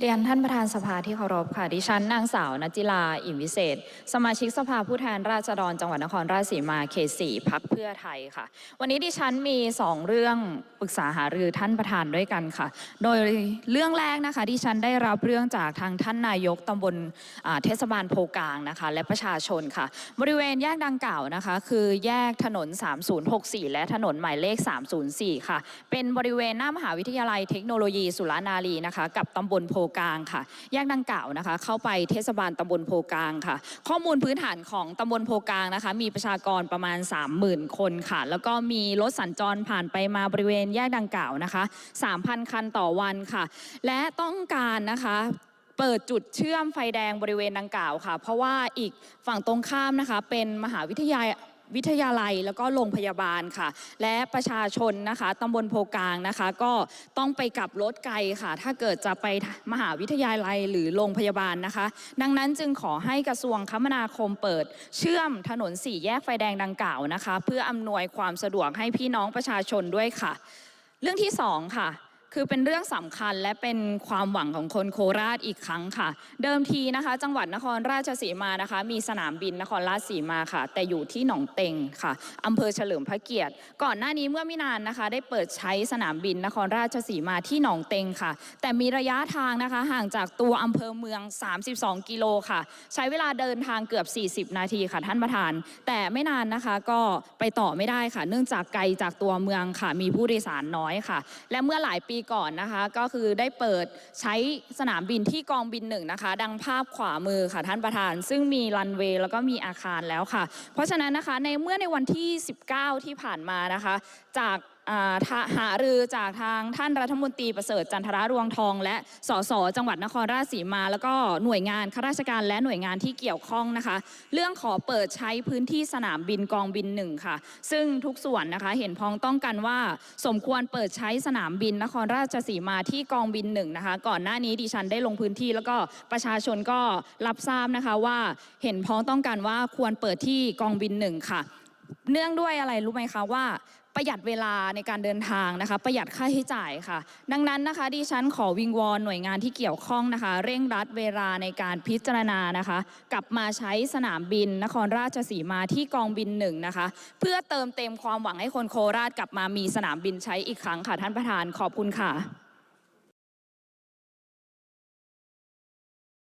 เรียนท่านประธานสภาที่เคารพค่ะ ดิฉันนางสาวนจิลา อิ่มวิเศษ สมาชิกสภาผู้แทนราษฎรจังหวัดนครราชสีมาเขตสี่พักเพื่อไทยค่ะ วันนี้ดิฉันมีสองเรื่องปรึกษาหารือท่านประธานด้วยกันค่ะ โดยเรื่องแรกนะคะดิฉันได้รับเรื่องจากทางท่านนายกตำบลเทศบาลโพกลางนะคะ และประชาชนค่ะ บริเวณแยกดังกล่าวนะคะ คือแยกถนน 3064 และถนนหมายเลข 304 ค่ะ เป็นบริเวณหน้ามหาวิทยาลัยเทคโนโลยีสุรานารีนะคะ กับตำบลโพกลางค่ะ แยกดังกล่าวนะคะ เข้าไปเทศบาลตำบลโพกลางค่ะ ข้อมูลพื้นฐานของตำบลโพกลางนะคะ มีประชากรประมาณ 30,000 คนค่ะ แล้วก็มีรถสัญจรผ่านไปมาบริเวณแยกดังกล่าวนะคะ 3,000 คันต่อวันค่ะ และต้องการนะคะเปิดจุดเชื่อมไฟแดงบริเวณดังกล่าวค่ะ เพราะว่าอีกฝั่งตรงข้ามนะคะ เป็นมหาวิทยาลัย วิทยาลัยแล้วก็โรงพยาบาลค่ะ และประชาชนนะคะตำบลโพกลางนะคะ ก็ต้องไปกลับรถไกลค่ะ ถ้าเกิดจะไปมหาวิทยาลัยหรือโรงพยาบาลนะคะ ดังนั้นจึงขอให้กระทรวงคมนาคมเปิด เชื่อมถนนสี่แยกไฟแดงดังกล่าวนะคะ เพื่ออำนวยความสะดวกให้พี่น้องประชาชนด้วยค่ะ เรื่องที่สองค่ะ คือเป็นเรื่องสำคัญและเป็นความหวังของคนโคราชอีกครั้งค่ะ เดิมทีนะคะ จังหวัดนครราชสีมานะคะ มีสนามบินนครราชสีมาค่ะ แต่อยู่ที่หนองเต็งค่ะอำเภอเฉลิมพระเกียรติ ก่อนหน้านี้เมื่อไม่นานนะคะ ได้เปิดใช้สนามบินนครราชสีมาที่หนองเต็งค่ะ แต่มีระยะทางนะคะ ห่างจากตัวอำเภอเมือง 32 กิโลค่ะ ใช้เวลาเดินทางเกือบ 40 นาทีค่ะท่านประธาน แต่ไม่นานนะคะก็ไปต่อไม่ได้ค่ะ เนื่องจากไกลจากตัวเมืองค่ะ มีผู้โดยสารน้อยค่ะ และเมื่อหลายปีก่อนนะคะ ก็คือได้เปิดใช้สนามบินที่กองบินหนึ่งนะคะ ดังภาพขวามือค่ะท่านประธาน ซึ่งมีรันเวย์แล้วก็มีอาคารแล้วค่ะ เพราะฉะนั้นนะคะในเมื่อในวันที่ 19 ที่ผ่านมานะคะ จาก หารือจากทางท่านรัฐมนตรีประเสริฐจันทรารวงทอง และสสจังหวัดนครราชสีมา แล้วก็หน่วยงานข้าราชการและหน่วยงานที่เกี่ยวข้องนะคะ เรื่องขอเปิดใช้พื้นที่สนามบินกองบินหนึ่งค่ะ ซึ่งทุกส่วนนะคะเห็นพ้องต้องกันว่า สมควรเปิดใช้สนามบินนครราชสีมาที่กองบินหนึ่งนะคะ ก่อนหน้านี้ดิฉันได้ลงพื้นที่ แล้วก็ประชาชนก็รับทราบนะคะว่าเห็นพ้องต้องกันว่าควรเปิดที่กองบินหนึ่งค่ะ เนื่องด้วยอะไรรู้ไหมคะว่าประหยัดเวลาในการเดินทางนะคะ ประหยัดค่าใช้จ่ายค่ะ ดังนั้นนะคะดิฉันขอวิงวอนหน่วยงานที่เกี่ยวข้องนะคะ เร่งรัดเวลาในการพิจารณานะคะ กลับมาใช้สนามบินนครราชสีมาที่กองบินหนึ่งนะคะ เพื่อเติมเต็มความหวังให้คนโคราชกลับมามีสนามบินใช้อีกครั้งค่ะท่านประธานขอบคุณค่ะ